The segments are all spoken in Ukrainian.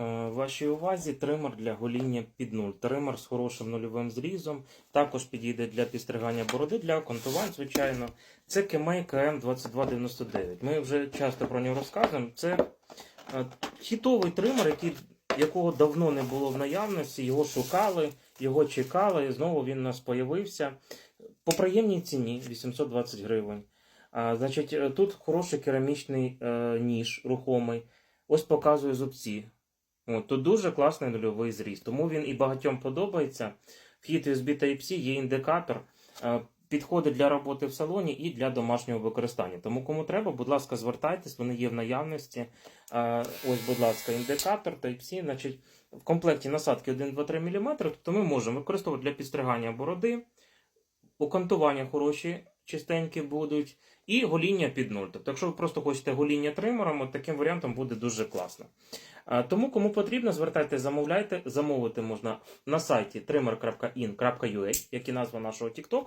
Е, Вашій увазі тример для гоління під нуль. Тример з хорошим нульовим зрізом. Також підійде для підстригання бороди, для окантувань, звичайно. Це Кемей КМ 2299. Ми вже часто про нього розказуємо. Це е, хітовий тример, якого давно не було в наявності. Його шукали, його чекали. І знову він у нас появився. По приємній ціні 820 гривень. А, значить, е, тут хороший керамічний е, ніж рухомий. Ось показую зубці. От, тут дуже класний нульовий зріз, тому він і багатьом подобається. Вхід USB Type-C є індикатор, е, підходить для роботи в салоні і для домашнього використання. Тому кому треба, будь ласка, звертайтесь, вони є в наявності. Е, Ось, будь ласка, індикатор Type-C. Значить, в комплекті насадки 1-2-3 мм, тобто ми можемо використовувати для підстригання бороди, окантування хороші, чистенькі будуть, і гоління під нуль. Тобто, якщо ви просто хочете гоління тримером, от таким варіантом буде дуже класно. Е, Тому, кому потрібно, звертайте, замовляйте. Замовити можна на сайті trimmer.in.ua, як і назва нашого TikTok.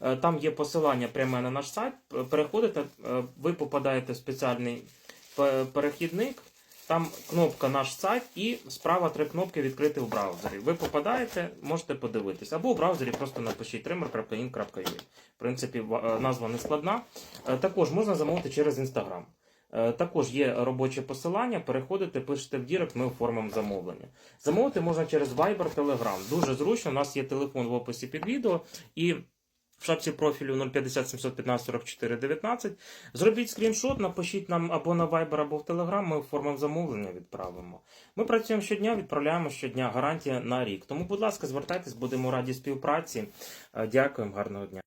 Е, Там є посилання пряме на наш сайт. Переходите, е, ви попадаєте в спеціальний перехідник. Там кнопка наш сайт і справа три кнопки відкрити в браузері. Ви попадаєте, можете подивитись. Або в браузері просто напишіть trimmer.in.ua. В принципі, е, назва не складна. Е, Також можна замовити через Instagram. Е, Також є робоче посилання, переходите, пишете в Дірект, ми оформимо замовлення. Замовити можна через Viber, Telegram. Дуже зручно. У нас є телефон в описі під відео і в шапці профілю 050 715 44 19. Зробіть скріншот, напишіть нам або на Viber, або в Telegram, ми оформимо замовлення, відправимо. Ми працюємо щодня, відправляємо щодня, гарантія на рік. Тому, будь ласка, звертайтесь, будемо раді співпраці. Е, Дякуємо, гарного дня.